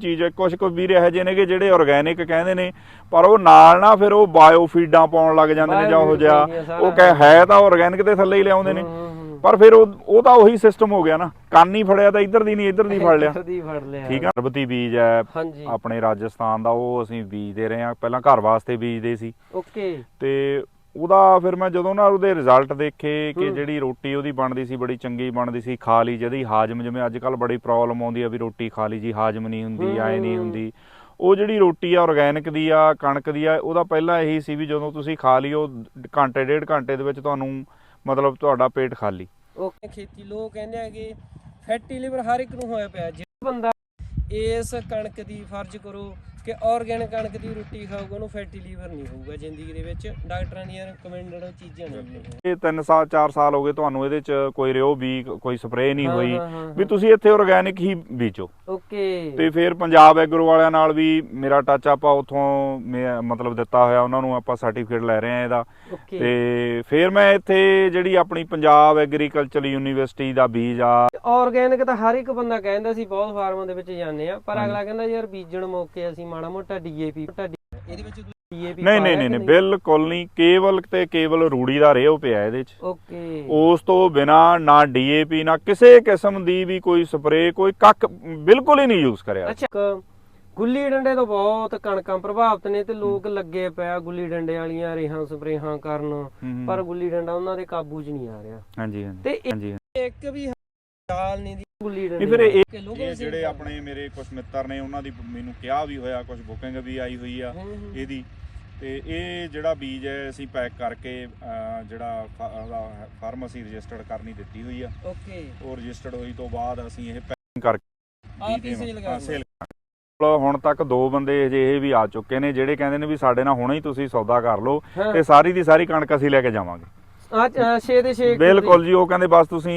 ਚੀਜ਼ ਕੁਝ ਕੁ ਵੀਰ ਇਹੋ ਜਿਹੇ ਨੇਗੇ ਜਿਹੜੇ ਆਰਗੈਨਿਕ ਕਹਿੰਦੇ ਨੇ ਪਰ ਉਹ ਨਾਲ ਨਾ ਫਿਰ ਉਹ ਬਾਇਓ ਫੀਡਾਂ ਪਾਉਣ ਲੱਗ ਜਾਂਦੇ ਨੇ ਜਾਂ ਉਹ ਜਿਹਾ। ਉਹ ਕਹੇ ਹੈ ਤਾਂ ਆਰਗੈਨਿਕ ਦੇ ਥੱਲੇ ਹੀ ਲਿਆਉਂਦੇ ਨੇ। ਹੂੰ, ਹੂੰ। ਪਰ ਫਿਰ ਉਹ ਉਹ ਤਾਂ ਉਹੀ ਸਿਸਟਮ ਹੋ ਗਿਆ ਨਾ। ਕੰਨ ਹੀ ਫੜਿਆ ਤਾਂ ਇੱਧਰ ਦੀ ਨਹੀਂ ਇੱਧਰ ਦੀ ਫੜ ਲਿਆ। ਇੱਧਰ ਦੀ ਫੜ ਲਿਆ। ਠੀਕ ਆ ਸਰਬਤੀ ਬੀਜ ਹੈ ਆਪਣੇ ਰਾਜਸਥਾਨ ਦਾ ਉਹ ਅਸੀਂ ਬੀਜਦੇ ਰਹੇ ਆ ਪਹਿਲਾਂ ਘਰ ਵਾਸਤੇ ਬੀਜਦੇ ਸੀ। ਓਕੇ। ਤੇ ਉਹਦਾ ਫਿਰ ਮੈਂ ਜਦੋਂ ਨਾ ਉਹਦੇ ਰਿਜ਼ਲਟ ਦੇਖੇ ਕਿ। ਜਿਹੜੀ ਰੋਟੀ ਉਹਦੀ ਬਣਦੀ ਸੀ ਬੜੀ ਚੰਗੀ ਬਣਦੀ ਸੀ ਖਾ ਲਈ ਜਿਹਦੀ ਹਾਜ਼ਮ ਜਿਵੇਂ ਅੱਜ ਕੱਲ ਬੜੀ ਪ੍ਰੋਬਲਮ ਆਉਂਦੀ ਆ ਵੀ ਰੋਟੀ ਖਾ ਲਈ ਜੀ ਹਾਜ਼ਮ ਨਹੀਂ ਹੁੰਦੀ ਐ ਨਹੀਂ। ਹੁੰਦੀ ਉਹ ਜਿਹੜੀ ਰੋਟੀ ਆ ਆਰਗੈਨਿਕ ਦੀ ਆ ਕਣਕ ਦੀ ਆ ਉਹਦਾ ਪਹਿਲਾਂ ਇਹੀ ਸੀ ਵੀ ਜਦੋਂ ਤੁਸੀਂ ਖਾ ਲਈ ਉਹ ਘੰਟੇ ਡੇਢ ਘੰਟੇ ਦੇ ਵਿੱਚ ਤੁਹਾਨੂੰ ਮਤਲਬ ਤੁਹਾਡਾ ਪੇਟ ਖਾਲੀ ਓਕੇ ਖੇਤੀ ਲੋਕ ਕਹਿੰਦੇ ਹੈਗੇ ਫੈਟੀ ਲਿਵਰ ਹਰ ਇੱਕ ਨੂੰ ਹੋਇਆ ਪਿਆ ਜਿਹੜਾ ਬੰਦਾ ਇਸ ਕਣਕ ਦੀ ਫਰਜ਼ ਕਰੋ ਕਿ ਆਰਗੈਨਿਕ ਕਣਕ ਦੀ ਰੋਟੀ ਖਾਊਗਾ ਉਹਨੂੰ ਫੈਟੀ ਲਿਵਰ ਨਹੀਂ ਹੋਊਗਾ ਜ਼ਿੰਦਗੀ ਦੇ ਵਿੱਚ। ਡਾਕਟਰਾਂ ਦੀਆਂ ਰეკਮੈਂਡਡ ਚੀਜ਼ਾਂ ਨੇ ਇਹ। 3 ਸਾਲ 4 ਸਾਲ ਹੋ ਗਏ ਤੁਹਾਨੂੰ ਇਹਦੇ ਚ ਕੋਈ ਰਿਓ ਵੀ ਕੋਈ ਸਪਰੇਅ ਨਹੀਂ ਹੋਈ। ਵੀ ਤੁਸੀਂ ਇੱਥੇ ਆਰਗੈਨਿਕ ਹੀ ਬੀਜੋ। ਓਕੇ ਤੇ ਫਿਰ ਪੰਜਾਬ ਐਗਰੋ ਵਾਲਿਆਂ ਨਾਲ ਵੀ ਮੇਰਾ ਟੱਚ ਆਪਾਂ ਉਥੋਂ ਮਤਲਬ ਦਿੱਤਾ ਹੋਇਆ ਉਹਨਾਂ ਨੂੰ ਆਪਾਂ ਸਰਟੀਫਿਕੇਟ ਲੈ ਰਹੇ ਆ ਇਹਦਾ। ਤੇ ਫਿਰ ਮੈਂ ਇੱਥੇ ਜਿਹੜੀ ਆਪਣੀ ਪੰਜਾਬ ਐਗਰੀਕਲਚਰ ਯੂਨੀਵਰਸਿਟੀ ਦਾ ਬੀਜ ਆ। ਆਰਗੈਨਿਕ ਤਾਂ ਹਰ ਇੱਕ ਬੰਦਾ ਕਹਿੰਦਾ ਸੀ ਬਹੁਤ ਫਾਰਮਾਂ ਦੇ ਵਿੱਚ ਜਾਂਦੇ ਆ ਪਰ ਅਗਲਾ ਕਹਿੰਦਾ ਯਾਰ ਬੀਜਣ ਮੌਕੇ ਅਸੀਂ ਮਾੜਾ ਮੋਟਾ ਡੀਏਪੀ ਇਹਦੇ ਵਿੱਚ ਡੀਏਪੀ ਨਹੀਂ ਨਹੀਂ ਨਹੀਂ ਬਿਲਕੁਲ ਨਹੀਂ। ਕੇਵਲ ਤੇ ਕੇਵਲ ਰੂੜੀ ਦਾ ਰੇਹ ਪਿਆ ਇਹਦੇ ਚ। ਓਕੇ। ਉਸ ਤੋਂ ਬਿਨਾ ਨਾ ਡੀਏਪੀ ਨਾ ਕਿਸੇ ਕਿਸਮ ਦੀ ਵੀ ਕੋਈ ਸਪਰੇਅ ਕੋਈ ਕੱਖ ਬਿਲਕੁਲ ਹੀ ਨਹੀਂ ਯੂਜ਼ ਕਰਿਆ। ਅੱਛਾ ਗੁੱਲੀ ਡੰਡੇ ਤੋਂ ਬਹੁਤ ਕਣਕਾਂ ਪ੍ਰਭਾਵਿਤ ਨੇ ਤੇ ਲੋਕ ਲੱਗੇ ਪਿਆ ਗੁੱਲੀ ਡੰਡੇ ਵਾਲੀਆਂ ਰੇਹਾਂ ਸਪਰੇਹਾਂ ਕਰਨ। ਪਰ ਗੁੱਲੀ ਡੰਡਾ ਉਹਨਾਂ ਦੇ ਕਾਬੂ 'ਚ ਨਹੀਂ ਆ ਰਿਹਾ। ਹਾਂਜੀ ਹਾਂਜੀ। ਤੇ ਇੱਕ- ਵੀ ਹਾਲ ਨਹੀਂ ਨਹੀਂ ਫਿਰ ਇਹ ਜਿਹੜੇ ਆਪਣੇ ਮੇਰੇ ਕੁਝ ਮਿੱਤਰ ਨੇ ਉਹਨਾਂ ਦੀ ਮੈਨੂੰ ਕਿਹਾ ਵੀ ਹੋਇਆ ਕੁਝ ਬੁਕਿੰਗ ਵੀ ਆਈ ਹੋਈ ਆ। ਇਹਦੀ। ਤੇ ਇਹ ਜਿਹੜਾ ਬੀਜ ਹੈ ਅਸੀਂ ਪੈਕ ਕਰਕੇ ਜਿਹੜਾ ਫਾਰਮੇਸੀ ਰਜਿਸਟਰਡ ਕਰਨੀ ਦਿੱਤੀ ਹੋਈ ਆ। ਓਕੇ। ਉਹ ਰਜਿਸਟਰਡ ਹੋਈ ਤੋਂ ਬਾਅਦ ਅਸੀਂ ਇਹ ਪੈਕਿੰਗ ਕਰਕੇ ਸੇਲ ਹੁਣ ਤੱਕ ਦੋ ਬੰਦੇ ਅਜਿਹੇ ਵੀ ਆ ਚੁੱਕੇ ਨੇ ਜਿਹੜੇ ਕਹਿੰਦੇ ਨੇ ਵੀ ਸਾਡੇ ਨਾਲ ਹੁਣੇ ਹੀ ਤੁਸੀਂ ਸੌਦਾ ਕਰ ਲਓ ਤੇ ਸਾਰੀ ਦੀ ਸਾਰੀ ਕਣਕ ਅਸੀਂ ਲੈ ਕੇ ਜਾਵਾਂਗੇ। ਆ 6 ਦੇ 6 ਬਿਲਕੁਲ ਜੀ ਉਹ ਕਹਿੰਦੇ ਬਸ ਤੁਸੀਂ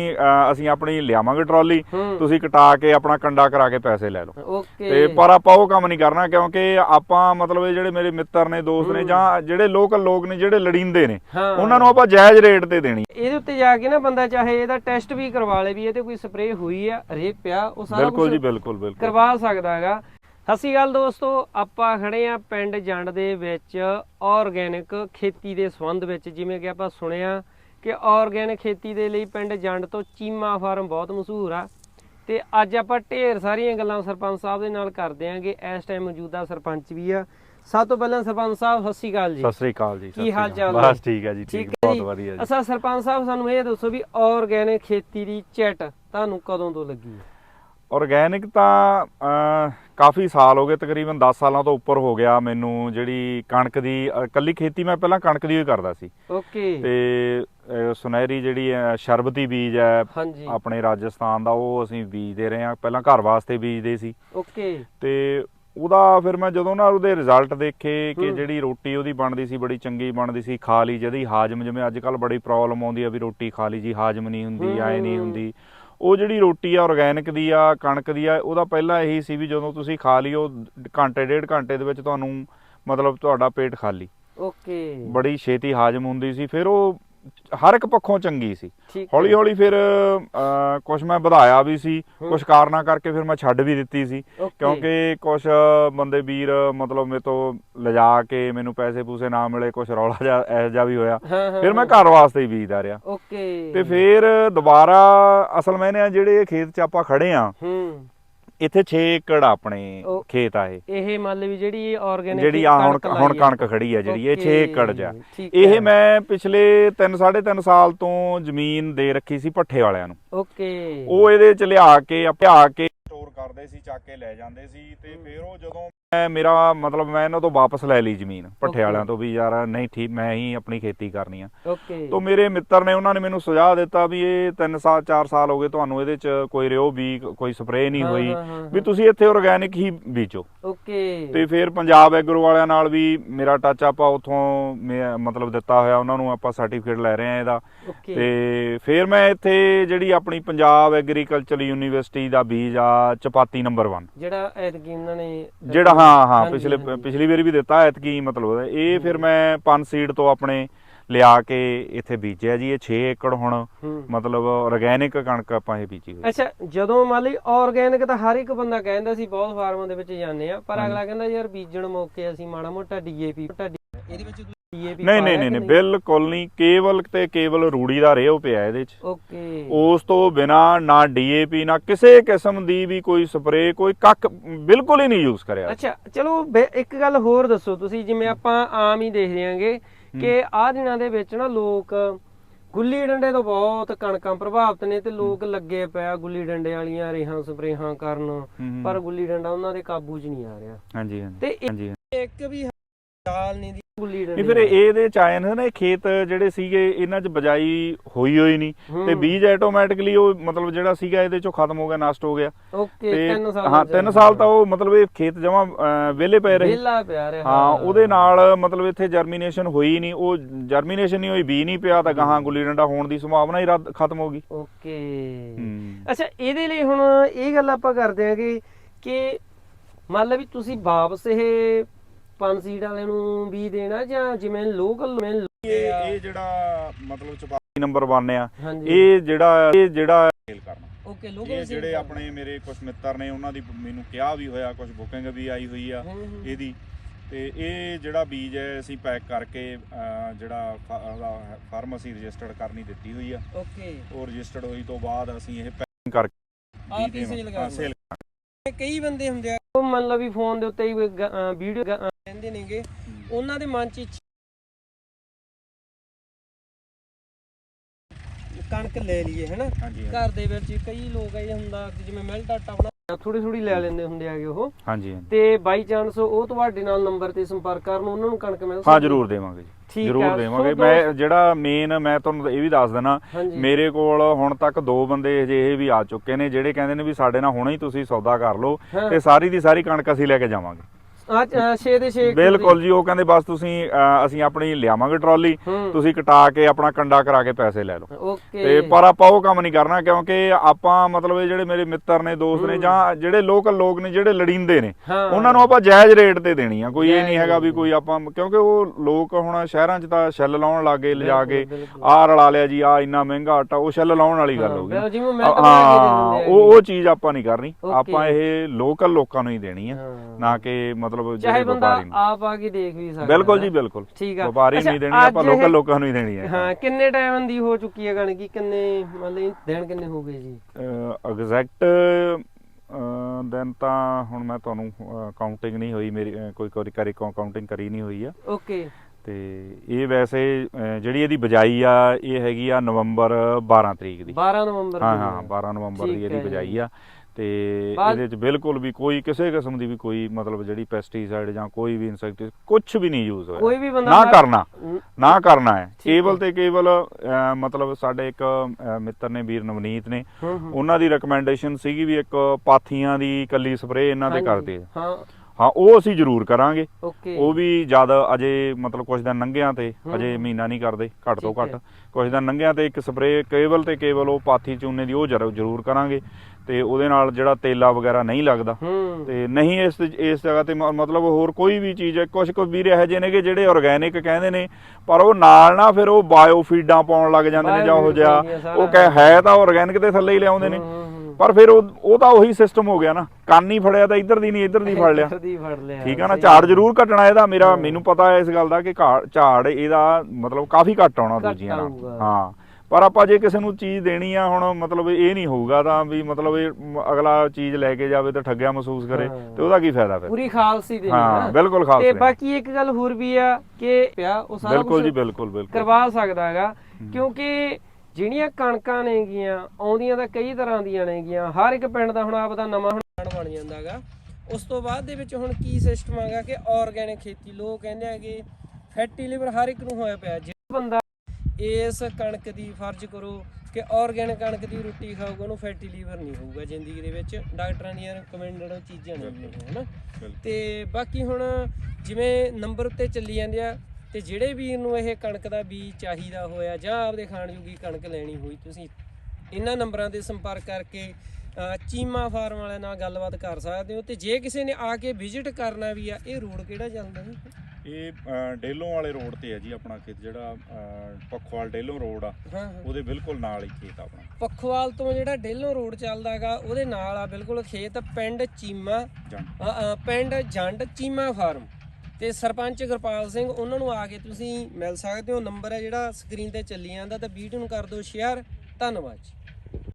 ਅਸੀਂ ਆਪਣੀ ਲਿਆਵਾਂਗੇ ਟਰਾਲੀ ਤੁਸੀਂ ਕਟਾ ਕੇ ਆਪਣਾ ਕੰਡਾ ਕਰਾ ਕੇ ਪੈਸੇ ਲੈ ਲਓ। ਤੇ ਪਰ ਆਪਾਂ ਉਹ ਕੰਮ ਨਹੀਂ ਕਰਨਾ ਕਿਉਂਕਿ ਆਪਾਂ ਮਤਲਬ ਇਹ ਜਿਹੜੇ ਮੇਰੇ ਮਿੱਤਰ ਨੇ ਦੋਸਤ ਨੇ। ਜਾਂ ਜਿਹੜੇ ਲੋਕਲ ਲੋਕ ਨੇ ਜਿਹੜੇ ਲੜਿੰਦੇ ਨੇ ਉਹਨਾਂ ਨੂੰ ਆਪਾਂ ਜਾਇਜ਼ ਰੇਟ ਤੇ ਦੇਣੀ। ਇਹਦੇ ਉੱਤੇ ਜਾ ਕੇ ਨਾ ਬੰਦਾ ਚਾਹੇ ਇਹਦਾ ਟੈਸਟ ਵੀ ਕਰਵਾ ਲੇ ਵੀ ਇਹਦੇ ਕੋਈ ਸਪਰੇਅ ਹੋਈ ਆ ਰੇਪ ਪਿਆ ਉਹ ਸਾਰਾ ਬਿਲਕੁਲ ਜੀ ਬਿਲਕੁਲ ਬਿਲਕੁਲ। ਕਰਵਾ ਸਕਦਾ ਹੈਗਾ। ਸਤਿ ਸ਼੍ਰੀ ਅਕਾਲ ਦੋਸਤੋ ਆਪਾਂ ਖੜੇ ਆ ਪਿੰਡ ਜੰਡ ਦੇ ਵਿੱਚ ਆਰਗੈਨਿਕ ਖੇਤੀ ਦੇ ਸੰਬੰਧ ਵਿੱਚ ਜਿਵੇਂ ਕਿ ਆਪਾਂ ਸੁਣਿਆ ਕਿ ਆਰਗੈਨਿਕ ਖੇਤੀ ਦੇ ਲਈ ਪਿੰਡ ਜੰਡ ਤੋਂ ਚੀਮਾ ਫਾਰਮ ਬਹੁਤ ਮਸ਼ਹੂਰ ਆ। ਤੇ ਅੱਜ ਆਪਾਂ ਢੇਰ ਸਾਰੀਆਂ ਗੱਲਾਂ ਸਰਪੰਚ ਸਾਹਿਬ ਦੇ ਨਾਲ ਕਰਦੇ ਆਂਗੇ ਇਸ ਟਾਈਮ ਮੌਜੂਦਾ ਸਰਪੰਚ ਵੀ ਆ। ਸਭ ਤੋਂ ਪਹਿਲਾਂ ਸਰਪੰਚ ਸਾਹਿਬ ਸਤਿ ਸ਼੍ਰੀ ਅਕਾਲ ਜੀ। ਸਤਿ ਸ੍ਰੀ ਅਕਾਲ ਜੀ ਕੀ ਹਾਲ। ਚਾਲ? ਬਸ ਠੀਕ ਹੈ ਜੀ ਠੀਕ ਹੈ ਬਹੁਤ ਵਧੀਆ ਜੀ। ਅੱਛਾ ਸਰਪੰਚ ਸਾਹਿਬ ਸਾਨੂੰ ਇਹ ਦੱਸੋ ਵੀ ਆਰਗੈਨਿਕ ਖੇਤੀ ਦੀ ਚਿੱਟ ਤੁਹਾਨੂੰ ਕਦੋਂ ਤੋਂ ਲੱਗੀ ਆਰਗੈਨਿਕ ਤਾਂ ਕਾਫੀ ਸਾਲ ਹੋ ਗਏ ਤਕਰੀਬਨ 10 ਸਾਲਾਂ ਤੋਂ ਉੱਪਰ ਹੋ ਗਿਆ ਮੈਨੂੰ ਜਿਹੜੀ ਕਣਕ ਦੀ ਕੱਲੀ ਖੇਤੀ ਮੈਂ ਪਹਿਲਾਂ ਕਣਕ ਦੀ ਹੀ ਕਰਦਾ ਸੀ। ਓਕੇ। ਤੇ ਸੁਨਹਿਰੀ ਜਿਹੜੀ ਹੈ ਸ਼ਰਬਤੀ ਬੀਜ ਹੈ ਆਪਣੇ ਰਾਜਸਥਾਨ ਦਾ ਉਹ ਅਸੀਂ ਬੀਜਦੇ ਰਹੇ ਆ ਪਹਿਲਾਂ ਘਰ ਵਾਸਤੇ ਬੀਜਦੇ ਸੀ। ਓਕੇ। ਤੇ ਉਹਦਾ ਫਿਰ ਮੈਂ ਜਦੋਂ ਨਾ ਉਹਦੇ ਰਿਜ਼ਲਟ ਦੇਖੇ ਕਿ ਹੂੰ। ਜਿਹੜੀ ਰੋਟੀ ਉਹਦੀ ਬਣਦੀ ਸੀ ਬੜੀ ਚੰਗੀ ਬਣਦੀ ਸੀ ਖਾ ਲਈ ਜਿਹਦੀ ਹਾਜ਼ਮ ਜਿਵੇਂ ਅੱਜ ਕੱਲ ਬੜੀ ਪ੍ਰੋਬਲਮ ਆਉਂਦੀ ਆ ਵੀ ਰੋਟੀ ਖਾ ਲਈ ਜੀ ਹਾਜ਼ਮ ਨਹੀਂ ਹੁੰਦੀ ਐ ਨਹੀਂ ਹੂੰ। ਹੁੰਦੀ। ਉਹ ਜਿਹੜੀ ਰੋਟੀ ਆ ਆਰਗੈਨਿਕ ਦੀ ਆ ਕਣਕ ਦੀ ਆ ਉਹਦਾ ਪਹਿਲਾਂ ਇਹੀ ਸੀ ਵੀ ਜਦੋਂ ਤੁਸੀਂ ਖਾ ਉਹ ਘੰਟੇ ਡੇਢ ਘੰਟੇ ਦੇ ਵਿੱਚ ਤੁਹਾਨੂੰ ਮਤਲਬ ਤੁਹਾਡਾ ਪੇਟ ਖਾਲੀ। ਓਕੇ। ਬੜੀ ਛੇਤੀ ਹਾਜ਼ਮ ਹੁੰਦੀ ਸੀ। ਫਿਰ ਉਹ ਹਰ ਇੱਕ ਪੱਖੋਂ ਚੰਗੀ ਸੀ। ਹੌਲੀ ਹੌਲੀ ਫਿਰ ਕੁਝ ਮੈਂ ਵਧਾਇਆ ਵੀ ਸੀ। ਕੁਝ ਕਾਰਨਾਂ ਕਰਕੇ ਫਿਰ ਮੈਂ ਛੱਡ ਵੀ ਦਿੱਤੀ ਸੀ। ਕਿਉਂਕਿ ਕੁਝ ਬੰਦੇ ਵੀਰ ਮਤਲਬ ਮੇਰੇ ਤੋਂ ਲਿਜਾ ਕੇ ਮੈਨੂੰ ਪੈਸੇ ਪੂਸੇ ਨਾ ਮਿਲੇ ਕੁਝ ਰੌਲਾ ਜਿਹਾ ਇਹੋ ਜਿਹਾ ਵੀ ਹੋਇਆ। ਫਿਰ ਮੈਂ ਘਰ ਵਾਸਤੇ ਹੀ ਬੀਜਦਾ ਰਿਹਾ। ਓਕੇ। ਤੇ ਫਿਰ ਦੁਬਾਰਾ ਅਸਲ ਮੈਨੇ ਜਿਹੜੇ ਖੇਤ 'ਚ ਆਪਾਂ ਖੜੇ ਆ ਹੂੰ। ਇੱਥੇ 6 ਏਕੜ ਆਪਣੇ ਉਹ- ਖੇਤ ਆ ਇਹ। ਇਹ ਮੰਨ ਲਓ ਵੀ ਜਿਹੜੀ ਆਰਗੈਨਿਕ ਜਿਹੜੀ ਆ ਹੁਣ ਹੁਣ ਕਣਕ ਖੜੀ ਆ ਜਿਹੜੀ ਇਹ 6 ਏਕੜ ਆ। ਠੀਕ ਇਹ। ਮੈਂ ਪਿਛਲੇ 3 3.5 ਸਾਲ ਤੋਂ ਜ਼ਮੀਨ ਦੇ ਰੱਖੀ ਸੀ ਭੱਠੇ ਵਾਲਿਆਂ ਨੂੰ। ਓਕੇ ਉਹ ਇਹਦੇ ਚ ਲਿਆ ਕੇ ਲਿਆ ਕੇ ਸਟੋਰ ਕਰਦੇ ਸੀ ਚੱਕ ਕੇ ਲੈ ਜਾਂਦੇ ਸੀ ਤੇ ਫਿਰ ਉਹ ਜਦੋਂ ਮੈਂ ਮੇਰਾ ਮਤਲਬ ਮੈਂ ਇਹਨਾਂ ਤੋਂ ਵਾਪਸ ਲੈ ਲਈ ਜ਼ਮੀਨ Okay. ਵਾਲਿਆਂ ਤੋਂ ਵੀ ਯਾਰ ਨਹੀਂ ਠੀਕ ਮੈਂ ਹੀ ਆਪਣੀ ਖੇਤੀ ਕਰਨੀ ਆ। ਓਕੇ ਤੋਂ ਮੇਰੇ ਮਿੱਤਰ ਨੇ ਉਹਨਾਂ ਨੇ ਮੈਨੂੰ ਸੁਝਾਅ ਦਿੱਤਾ ਵੀ ਇਹ 3 ਸਾਲ 4 ਸਾਲ ਹੋ ਗਏ ਤੁਹਾਨੂੰ ਇਹਦੇ ਚ ਕੋਈ ਰਿਓ ਵੀ ਕੋਈ ਸਪਰੇਅ ਨਹੀਂ ਹੋਈ ਵੀ ਤੁਸੀਂ ਇੱਥੇ ਆਰਗੈਨਿਕ ਹੀ ਬੀਜੋ। ਓਕੇ ਤੇ ਫਿਰ ਪੰਜਾਬ ਐਗਰੋ ਵਾਲਿਆਂ ਨਾਲ ਵੀ ਮੇਰਾ ਟੱਚ ਆਪਾਂ ਉਥੋਂ ਮਤਲਬ ਦਿੱਤਾ ਹੋਇਆ ਉਹਨਾਂ ਨੂੰ ਆਪਾਂ ਸਰਟੀਫਿਕੇਟ ਲੈ ਰਹੇ ਆ ਇਹਦਾ। ਤੇ ਫਿਰ ਮੈਂ ਇੱਥੇ ਜਿਹੜੀ ਆਪਣੀ ਪੰਜਾਬ ਐਗਰੀਕਲਚਰ ਯੂਨੀਵਰਸਿਟੀ ਦਾ ਬੀਜ ਆ ਚਪਾਤੀ ਨੰਬਰ 1 ਜਿਹੜਾ ਐਤਕੀ ਇਹਨਾਂ ਨੇ ਜਿਹੜਾ ਹਾਂ ਹਾਂ ਪਿਛਲੇ। ਪਿਛਲੀ ਵਾਰੀ ਵੀ ਦਿੱਤਾ ਐਤਕੀ ਮਤਲਬ ਇਹ ਫਿਰ ਮੈਂ ਪਨ ਸੀਡ ਤੋਂ ਆਪਣੇ ਲਿਆ ਕੇ ਇੱਥੇ ਬੀਜਿਆ ਜੀ ਇਹ 6 ਏਕੜ ਹੁਣ ਮਤਲਬ ਆਰਗੈਨਿਕ ਕਣਕ ਆਪਾਂ ਇਹ ਬੀਜੀ ਹੋਈ। ਅੱਛਾ ਜਦੋਂ ਮੰਨ ਲਈ ਆਰਗੈਨਿਕ ਤਾਂ ਹਰ ਇੱਕ ਬੰਦਾ ਕਹਿੰਦਾ ਸੀ ਬਹੁਤ ਫਾਰਮਾਂ ਦੇ ਵਿੱਚ ਜਾਂਦੇ ਆ ਪਰ ਅਗਲਾ ਕਹਿੰਦਾ ਯਾਰ ਬੀਜਣ ਮੌਕੇ ਅਸੀਂ ਮਾੜਾ ਮੋਟਾ ਡੀਏਪੀ ਇਹਦੇ ਵਿੱਚ ਡੀਏਪੀ ਨਹੀਂ ਨਹੀਂ ਨਹੀਂ ਬਿਲਕੁਲ ਨਹੀਂ। ਕੇਵਲ ਤੇ ਕੇਵਲ ਰੂੜੀ ਦਾ ਰੇਹ ਪਿਆ ਇਹਦੇ 'ਚ। ਓਕੇ। ਉਸ ਤੋਂ ਬਿਨਾ ਨਾ ਡੀਏਪੀ ਨਾ ਕਿਸੇ ਕਿਸਮ ਦੀ ਵੀ ਕੋਈ ਸਪਰੇਅ ਕੋਈ ਕੱਖ ਬਿਲਕੁਲ ਹੀ ਨਹੀਂ ਯੂਜ਼ ਕਰਿਆ। ਅੱਛਾ ਚਲੋ ਇੱਕ ਗੱਲ ਹੋਰ ਦੱਸੋ ਤੁਸੀਂ ਜਿਵੇਂ ਆਪਾਂ ਆਮ ਹੀ ਦੇਖਦੇ ਆਂਗੇ ਕਿ ਆਹ ਦਿਨਾਂ ਦੇ ਵਿੱਚ ਨਾ ਲੋਕ ਗੁੱਲੀ ਡੰਡੇ ਤੋਂ ਬਹੁਤ ਕਣਕਾਂ ਪ੍ਰਭਾਵਿਤ ਨੇ ਤੇ ਲੋਕ ਲੱਗੇ ਪਿਆ ਗੁੱਲੀ ਡੰਡੇ ਵਾਲੀਆਂ ਰੇਹਾਂ ਸਪਰੇਹਾਂ ਕਰਨ। ਪਰ ਗੁੱਲੀ ਡੰਡਾ ਉਹਨਾਂ ਦੇ ਕਾਬੂ 'ਚ ਨਹੀਂ ਆ ਰਿਹਾ। ਹਾਂਜੀ ਹਾਂਜੀ ਤੇ ਇੱਕ ਵੀ ਹਾਲ ਨਹੀਂ ਦੀ। ਗੁੱਲੀ ਡੰਡੇ ਨਹੀਂ ਫਿਰ ਇਹਦੇ ਚ ਆਏ ਨੇ ਨਾ ਇਹ ਖੇਤ ਜਿਹੜੇ ਸੀਗੇ ਇਹਨਾਂ 'ਚ ਬਜਾਈ ਹੋਈ ਹੋਈ ਨਹੀਂ। ਤੇ ਹੂੰ। ਬੀਜ ਆਟੋਮੈਟਿਕਲੀ ਉਹ ਮਤਲਬ ਜਿਹੜਾ ਸੀਗਾ ਇਹਦੇ ਚੋਂ ਖਤਮ ਹੋ ਗਿਆ ਨਸ਼ਟ ਹੋ ਗਿਆ। ਓਕੇ ਤੇ 3 ਸਾਲ ਹਾਂ 3 ਸਾਲ ਤਾਂ ਉਹ ਮਤਲਬ ਇਹ ਖੇਤ ਜਮਾ ਵਿਹਲੇ ਪਏ ਰਹੇ। ਵਿਹਲਾ ਪਿਆ ਰਿਹਾ। ਹਾਂ ਉਹਦੇ ਨਾਲ ਮਤਲਬ ਇੱਥੇ ਜਰਮੀਨੇਸ਼ਨ ਹੋਈ ਨਹੀਂ। ਉਹ ਜਰਮੀਨੇਸ਼ਨ ਨਹੀਂ ਹੋਈ ਬੀ ਨਹੀਂ ਪਿਆ ਤਾਂ ਗਾਹਾਂ ਗੁੱਲੀ ਡੰਡਾ ਹੋਣ ਦੀ ਸੰਭਾਵਨਾ ਹੀ ਖਤਮ ਹੋ ਗਈ। ਓਕੇ। ਹੂੰ। ਅੱਛਾ ਇਹਦੇ ਲਈ ਹੁਣ ਇਹ ਗੱਲ ਆਪਾਂ ਕਰਦੇ ਆਂਗੇ ਕਿ ਮੰਨ ਲਓ ਵੀ ਤੁਸੀਂ ਵਾਪਸ ਇਹ ਪੰਜ ਸੀਟ ਵਾਲੇ ਨੂੰ ਵੀ ਦੇਣਾ ਜਾਂ ਜਿਵੇਂ ਲੋਕਲ ਮੈਂ ਇਹ ਇਹ ਜਿਹੜਾ ਮਤਲਬ ਚਪਾਤੀ ਨੰਬਰ 1 ਆ। ਹਾਂਜੀ। ਇਹ ਜਿਹੜਾ ਇਹ ਜਿਹੜਾ ਸੇਲ ਕਰਨਾ। ਓਕੇ ਇਹ ਲੋਕਲ ਜਿਹੜੇ ਆਪਣੇ ਮੇਰੇ ਕੁਝ ਮਿੱਤਰ ਨੇ ਉਹਨਾਂ ਦੀ ਮੈਨੂੰ ਕਿਹਾ ਵੀ ਹੋਇਆ ਕੁਝ ਬੁਕਿੰਗ ਵੀ ਆਈ ਹੋਈ ਆ ਇਹਦੀ। ਤੇ ਇਹ ਜਿਹੜਾ ਬੀਜ ਹੈ ਅਸੀਂ ਪੈਕ ਕਰਕੇ ਅਹ, ਜਿਹੜਾ ਫਾਰਮੇਸੀ ਰਜਿਸਟਰਡ ਕਰਨੀ ਦਿੱਤੀ ਹੋਈ ਆ। ਓਕੇ ਉਹ ਰਜਿਸਟਰਡ ਹੋਈ ਤੋਂ ਬਾਅਦ ਅਸੀਂ ਇਹ ਪੈਕਿੰਗ ਕਰਕੇ ਆਪ ਹੀ ਸੇਲ ਹਾਂ, ਕਰਨਾ? sale ਕਈ ਬੰਦੇ ਹੁੰਦੇ ਆ। ਉਹ ਮੰਨ ਲਓ ਵੀ ਫੋਨ ਦੇ ਉੱਤੇ ਹੀ ਵੀਡੀਓ ਕਹਿੰਦੇ ਨੇਗੇ ਉਹਨਾਂ ਦੇ ਮਨ 'ਚ ਕਣਕ ਲੈ ਲਈਏ ਹੈਨਾ? ਘਰ ਦੇ ਵਿੱਚ ਕਈ ਲੋਕ ਇਹ ਹੁੰਦਾ ਜਿਵੇਂ ਮਿਲਟ ਆਟਾ ਬਣਾ ਥੋੜੀ ਥੋੜੀ ਲੈ ਲੈਂਦੇ ਹੁੰਦੇ ਆਗੇ ਉਹ। ਹਾਂਜੀ ਤੇ ਬਾਈ ਚਾਂਸ ਉਹ ਤੁਹਾਡੇ ਨਾਲ ਨੰਬਰ ਤੇ ਸੰਪਰਕ ਕਰਨ ਉਹਨਾਂ ਨੂੰ ਕਣਕ ਮਿਲ ਹਾਂ? ਜਰੂਰ ਦੇਵਾਂਗੇ ਜੀ। ਜਰੂਰ ਦੇਵਾਂਗੇ। ਮੈਂ ਜਿਹੜਾ ਮੇਨ ਮੈਂ ਤੁਹਾਨੂੰ ਇਹ ਵੀ ਦੱਸ ਹਾਂਜੀ। ਮੇਰੇ ਕੋਲ ਹੁਣ ਤੱਕ ਦੋ ਬੰਦੇ ਅਜਿਹੇ ਵੀ ਆ ਚੁੱਕੇ ਨੇ ਜਿਹੜੇ ਕਹਿੰਦੇ ਨੇ ਵੀ ਸਾਡੇ ਨਾਲ ਹੁਣੇ ਹੀ ਤੁਸੀਂ ਸੌਦਾ ਕਰ ਲਓ। ਤੇ ਸਾਰੀ ਦੀ ਸਾਰੀ ਕਣਕ ਅਸੀਂ ਲੈ ਕੇ ਜਾਵਾਂਗੇ। ਆ 6 ਦੇ 6 ਬਿਲਕੁਲ ਜੀ ਉਹ ਕਹਿੰਦੇ ਬਸ ਤੁਸੀਂ ਅਸੀਂ ਆਪਣੀ ਲਿਆਵਾਂਗੇ ਟਰਾਲੀ ਤੁਸੀਂ ਕਟਾ ਕੇ ਆਪਣਾ ਕੰਡਾ ਕਰਾ ਕੇ ਪੈਸੇ ਲੈ ਲਓ। ਤੇ ਪਰ ਆਪਾਂ ਉਹ ਕੰਮ ਨਹੀਂ ਕਰਨਾ ਕਿਉਂਕਿ ਆਪਾਂ ਮਤਲਬ ਇਹ ਜਿਹੜੇ ਮੇਰੇ ਮਿੱਤਰ ਨੇ ਦੋਸਤ ਨੇ ਜਾਂ ਜਿਹੜੇ ਲੋਕਲ ਲੋਕ ਨੇ ਜਿਹੜੇ ਲੜਿੰਦੇ ਨੇ ਉਹਨਾਂ ਨੂੰ ਆਪਾਂ ਜਾਇਜ਼ ਰੇਟ ਤੇ ਦੇਣੀ ਆ। ਕੋਈ ਇਹ ਨਹੀਂ ਹੈਗਾ ਵੀ ਕੋਈ ਆਪਾਂ ਕਿਉਂਕਿ ਉਹ ਲੋਕ ਹੁਣ ਸ਼ਹਿਰਾਂ 'ਚ ਤਾਂ ਛੱਲ ਲਾਉਣ ਲੱਗੇ ਲਿਜਾ ਕੇ। ਆਹ ਰਲਾ ਲਿਆ ਜੀ ਆ ਇੰਨਾ ਮਹਿੰਗਾ ਆਟਾ ਉਹ ਛੱਲ ਲਾਉਣ ਵਾਲੀ ਗੱਲ ਹਾਂ, ਗਈ। ਹਾਂ ਉਹ ਉਹ ਚੀਜ਼ ਆਪਾਂ ਨਹੀਂ ਕਰਨੀ. ਆਪਾਂ ਇਹ ਲੋਕਲ ਲੋਕਾਂ ਨੂੰ ਹੀ ਦੇਣੀ ਆ। ਨਾ ਕਿ ਮਤਲਬ ਚਾਹੇ ਜਿਹੜੇ ਬੰਦਾ ਵਪਾਰੀ ਨੇ। ਆਪ ਆ ਕੇ ਦੇਖ ਵੀ ਸਕਦਾ ਬਿਲਕੁਲ। ਜੀ ਬਿਲਕੁਲ। ਠੀਕ ਆ। ਵਪਾਰੀ ਨਹੀਂ ਦੇਣੀ ਆਪਾਂ ਲੋਕਲ ਲੋਕਾਂ ਨੂੰ ਹੀ ਦੇਣੀ ਹੈ। ਹਾਂ ਕਿੰਨੇ ਟਾਈਮ ਦੀ ਹੋ ਚੁੱਕੀ ਹੈ ਕਣਕੀ ਕਿੰਨੇ ਮਤਲਬ ਦਿਨ ਕਿੰਨੇ ਹੋ ਗਏ ਜੀ? ਐਗਜ਼ੈਕਟ ਦਿਨ ਤਾਂ ਹੁਣ ਮੈਂ ਤੁਹਾਨੂੰ ਕਾਊਂਟਿੰਗ ਨਹੀਂ ਹੋਈ ਮੇਰੀ ਕੋਈ ਕੋਈ ਕਰੀ ਕਾਊਂਟਿੰਗ ਕਰੀ ਨਹੀਂ ਹੋਈ ਆ। ਓਕੇ ਤੇ ਇਹ ਵੈਸੇ ਅਹ, ਜਿਹੜੀ ਇਹਦੀ ਬਜਾਈ ਆ ਇਹ ਹੈਗੀ ਆ ਨਵੰਬਰ 12 ਤਰੀਕ ਦੀ 12 ਨਵੰਬਰ ਹਾਂ ਹਾਂ ਹੈ। 12 ਨਵੰਬਰ ਠੀਕ ਦੀ ਹੈ ਇਹਦੀ ਜੀ। ਬਜਾਈ ਆ ਤੇ ਬਾਅਦ- ਇਹਦੇ ਚ ਬਿਲਕੁਲ ਵੀ ਕੋਈ ਕਿਸੇ ਕਿਸਮ ਦੀ ਵੀ ਕੋਈ ਮਤਲਬ ਜਿਹੜੀ ਪੈਸਟੀਸਾਈਡ ਜਾਂ ਕੋਈ ਵੀ ਇਨਸੈਕਟਿਸਾਈਡ ਕੁਝ ਵੀ ਨਹੀਂ ਯੂਜ਼ ਹੋਇਆ ਕੋਈ ਵੀ ਬੰਦਾ ਨਾ ਕਰਨਾ ਹਮ, ਨਾ ਕਰਨਾ ਹੈ ਠੀਕ ਹੈ। ਕੇਵਲ ਤੇ ਕੇਵਲ ਅਹ, ਮਤਲਬ ਸਾਡੇ ਇੱਕ ਅਹ, ਮਿੱਤਰ ਨੇ ਵੀਰ ਨਵਨੀਤ ਨੇ ਹਮ, ਹਮ। ਉਹਨਾਂ ਦੀ ਰეკਮੈਂਡੇਸ਼ਨ ਸੀਗੀ ਵੀ ਇੱਕ ਪਾਥੀਆਂ ਦੀ ਕੱਲੀ ਸਪਰੇਅ ਇਹਨਾਂ ਹਾਂਜੀ, ਕਰਦੇ ਹਾਂ ਹਾਂ ਉਹ ਅਸੀਂ ਜ਼ਰੂਰ ਕਰਾਂਗੇ ਓਕੇ ਉਹ ਵੀ ਜਦ ਅਜੇ ਮਤਲਬ ਕੁਝ ਦਿਨ ਲੰਘਿਆਂ ਤੇ ਅਜੇ। ਮਹੀਨਾ ਨਹੀਂ ਕਰਦੇ ਘੱਟ ਤੋਂ। ਘੱਟ ਕੁਝ ਦਿਨ ਲੰਘਿਆਂ ਤੇ ਇੱਕ ਸਪਰੇਅ ਕੇਵਲ ਤੇ ਕੇਵਲ ਉਹ ਪਾਥੀ ਚੂਨੇ ਦੀ ਉਹ ਜ਼ਰ- ਜ਼ਰੂਰ ਕਰਾਂਗੇ ਤੇ ਉਹਦੇ ਨਾਲ ਜਿਹੜਾ ਤੇਲਾ ਵਗੈਰਾ ਨਹੀਂ ਲੱਗਦਾ ਤੇ ਨਹੀਂ ਇਸ ਇਸ ਜਗ੍ਹਾ ਤੇ ਮਤਲਬ ਹੋਰ ਕੋਈ ਵੀ ਚੀਜ਼ ਹੈ ਕੁਝ ਕੁ ਵੀਰ ਇਹੋ ਜਿਹੇ ਨੇ ਕਿ ਜਿਹੜੇ ਆਰਗੈਨਿਕ ਕਹਿੰਦੇ ਨੇ ਪਰ ਉਹ ਨਾਲ ਨਾ ਫਿਰ ਉਹ ਬਾਇਓ ਫੀਡਾਂ ਪਾਉਣ ਲੱਗ ਜਾਂਦੇ ਨੇ ਜਾਂ ਉਹ ਜਿਹਾ। ਉਹ ਕਹੇ ਹੈ ਤਾਂ ਆਰਗੈਨਿਕ ਦੇ ਥੱਲੇ ਹੀ ਲਿਆਉਂਦੇ ਨੇ। ਪਰ ਫਿਰ ਉਹ ਉਹ ਤਾਂ ਉਹੀ ਸਿਸਟਮ ਹੋ ਗਿਆ ਨਾ। ਕੰਨ ਹੀ ਫੜਿਆ ਤਾਂ ਇੱਧਰ ਦੀ ਨਹੀਂ ਇੱਧਰ ਦੀ ਫੜ ਲਿਆ। ਇੱਧਰ ਦੀ ਫੜ ਲਿਆ ਠੀਕ ਆ ਨਾ? ਝਾੜ। ਜ਼ਰੂਰ ਘਟਣਾ ਇਹਦਾ। ਮੇਰਾ। ਮੈਨੂੰ ਪਤਾ ਹੈ ਇਸ ਗੱਲ ਦਾ ਕਿ ਝਾੜ ਇਹਦਾ ਮਤਲਬ ਕਾਫੀ ਘੱਟ ਆਉਣਾ ਦੂਜੀਆਂ ਨਾਲ। ਹਾਂ। ਪਰ ਆਪਾਂ ਜੇ ਕਿਸੇ ਨੂੰ ਚੀਜ਼ ਦੇਣੀ ਆ ਹੁਣ ਮਤਲਬ ਇਹ ਨਹੀਂ ਹੋਊਗਾ ਤਾਂ ਵੀ ਮਤਲਬ ਇਹ ਅਗਲਾ ਚੀਜ਼ ਲੈ ਕੇ ਜਾਵੇ ਤਾਂ ਠੱਗਿਆ ਮਹਿਸੂਸ ਕਰੇ। ਤੇ ਉਹਦਾ ਕੀ ਫਾਇਦਾ ਫਿਰ? ਪੂਰੀ ਖਾਲਸੀ ਦੇ ਹਾਂ ਬਿਲਕੁਲ ਖਾਸ ਤੇ। ਬਾਕੀ ਇੱਕ ਗੱਲ ਹੋਰ ਵੀ ਆ ਕਿ ਪਿਆ ਉਹ ਸਾਰਾ ਬਿਲਕੁਲ ਜੀ ਬਿਲਕੁਲ ਬਿਲਕੁਲ। ਕਰਵਾ ਸਕਦਾ ਹੈਗਾ। ਕਿਉਂਕਿ ਜਿਹੜੀਆਂ ਕਣਕਾਂ ਨੇਗੀਆਂ ਆਉਂਦੀਆਂ ਤਾਂ ਕਈ ਤਰ੍ਹਾਂ ਦੀਆਂ ਨੇਗੀਆਂ ਹਰ ਇੱਕ ਪਿੰਡ ਦਾ ਹੁਣ ਆਪਦਾ ਨਵਾਂ ਹੁਣ ਬਣ ਜਾਂਦਾ ਹੈਗਾ ਉਸ ਤੋਂ ਬਾਅਦ ਦੇ ਵਿੱਚ ਹੁਣ ਕੀ ਸਿਸਟਮ ਹੈਗਾ ਕਿ ਆਰਗੈਨਿਕ ਖੇਤੀ ਲੋਕ ਕਹਿੰਦੇ ਹੈਗੇ ਫੈਟੀ ਲਿਵਰ ਹਰ ਇੱਕ ਨੂੰ ਹੋਇਆ ਪਿਆ। ਜੇ ਬੰਦਾ ਇਸ ਕਣਕ ਦੀ ਫਰਜ਼ ਕਰੋ ਕਿ ਆਰਗੈਨਿਕ ਕਣਕ ਦੀ ਰੋਟੀ ਖਾਊਗਾ ਉਹਨੂੰ ਫੈਟੀ ਲੀਵਰ ਨਹੀਂ ਹੋਊਗਾ ਜ਼ਿੰਦਗੀ ਦੇ ਵਿੱਚ। ਡਾਕਟਰਾਂ ਦੀਆਂ ਰეკਮੈਂਡਡ ਚੀਜ਼ਾਂ ਨੇ ਹਨਾ। ਤੇ ਬਾਕੀ ਹੁਣ ਜਿਵੇਂ ਨੰਬਰ ਉੱਤੇ ਚੱਲੀ ਜਾਂਦੇ ਆ ਤੇ ਜਿਹੜੇ ਵੀਰ ਨੂੰ ਇਹ ਕਣਕ ਦਾ ਬੀਜ ਚਾਹੀਦਾ ਹੋਇਆ ਜਾਂ ਆਪਦੇ ਖਾਣ ਜੋਗੀ ਕਣਕ ਲੈਣੀ ਹੋਈ ਤੁਸੀਂ ਇਹਨਾਂ ਨੰਬਰਾਂ ਤੇ ਸੰਪਰਕ ਕਰਕੇ ਚੀਮਾ ਫਾਰਮ ਵਾਲਿਆਂ ਨਾਲ ਗੱਲਬਾਤ ਕਰ ਸਕਦੇ ਹੋ ਤੇ ਜੇ ਕਿਸੇ ਨੇ ਆ ਕੇ ਵਿਜ਼ਿਟ ਕਰਨਾ ਵੀ ਆ ਇਹ ਰੋਡ ਕਿਹੜਾ ਚੱਲਦਾ ਹੈ? ਇਹ ਡੇਲੋਂ ਵਾਲੇ ਰੋਡ ਤੇ ਹੈ ਜੀ ਆਪਣਾ ਖੇਤ ਜਿਹੜਾ ਪੱਖੋਵਾਲ ਡੇਲੋਂ ਰੋਡ ਆ। ਉਹਦੇ ਬਿਲਕੁਲ ਨਾਲ ਹੀ ਖੇਤ ਆਪਣਾ। ਪਖਵਾਲ ਤੋਂ ਜਿਹੜਾ ਡੇਲੋਂ ਰੋਡ ਚੱਲਦਾਗਾ ਉਹਦੇ ਨਾਲ ਆ ਬਿਲਕੁਲ ਖੇਤ ਪਿੰਡ ਚੀਮਾ ਪਿੰਡ ਜੰਡ ਚੀਮਾ ਫਾਰਮ। ਤੇ ਸਰਪੰਚ ਗੁਰਪਾਲ ਸਿੰਘ, ਉਹਨਾਂ ਨੂੰ ਆ ਕੇ ਤੁਸੀਂ ਮਿਲ ਸਕਦੇ ਹੋ। ਨੰਬਰ ਹੈ ਜਿਹੜਾ ਸਕਰੀਨ ਤੇ ਚੱਲੀ ਜਾਂਦਾ ਤੇ ਵੀਡੀਓ ਨੂੰ ਕਰ ਦਿਓ ਸ਼ੇਅਰ। ਧੰਨਵਾਦ ਜੀ।